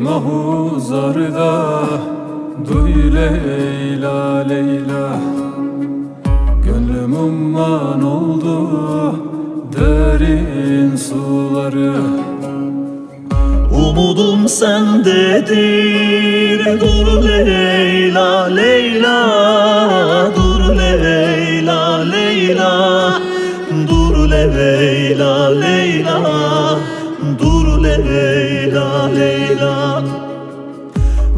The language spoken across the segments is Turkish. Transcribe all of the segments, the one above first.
Mahuzarda Duy Leyla Leyla. Gönlüm umman oldu Derin suları. Umudum sendedir Dur Leyla Leyla. Dur Leyla Leyla. Dur Leyla Leyla. Dur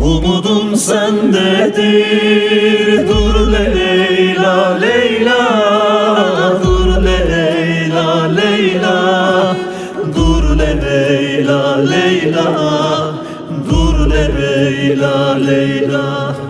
Umudum sendedir. Dur Leyla Leyla. Dur Leyla Leyla. Dur Leyla Leyla. Dur Leyla Leyla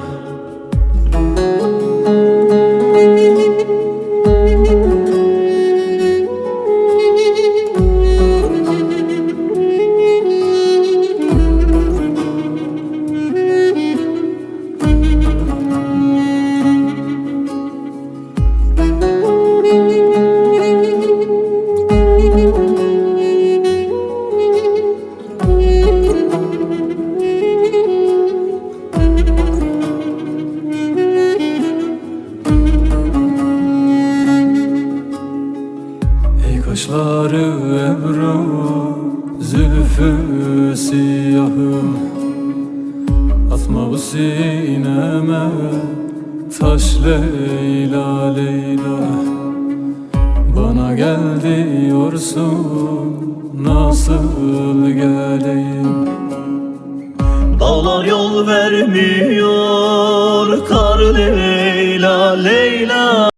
kaşları ebru Zülfü siyahım Atma bu sineme Taş Leyla Leyla. Bana gel diyorsun Nasıl geleyim? Dağlar yol vermiyor Kar Leyla Leyla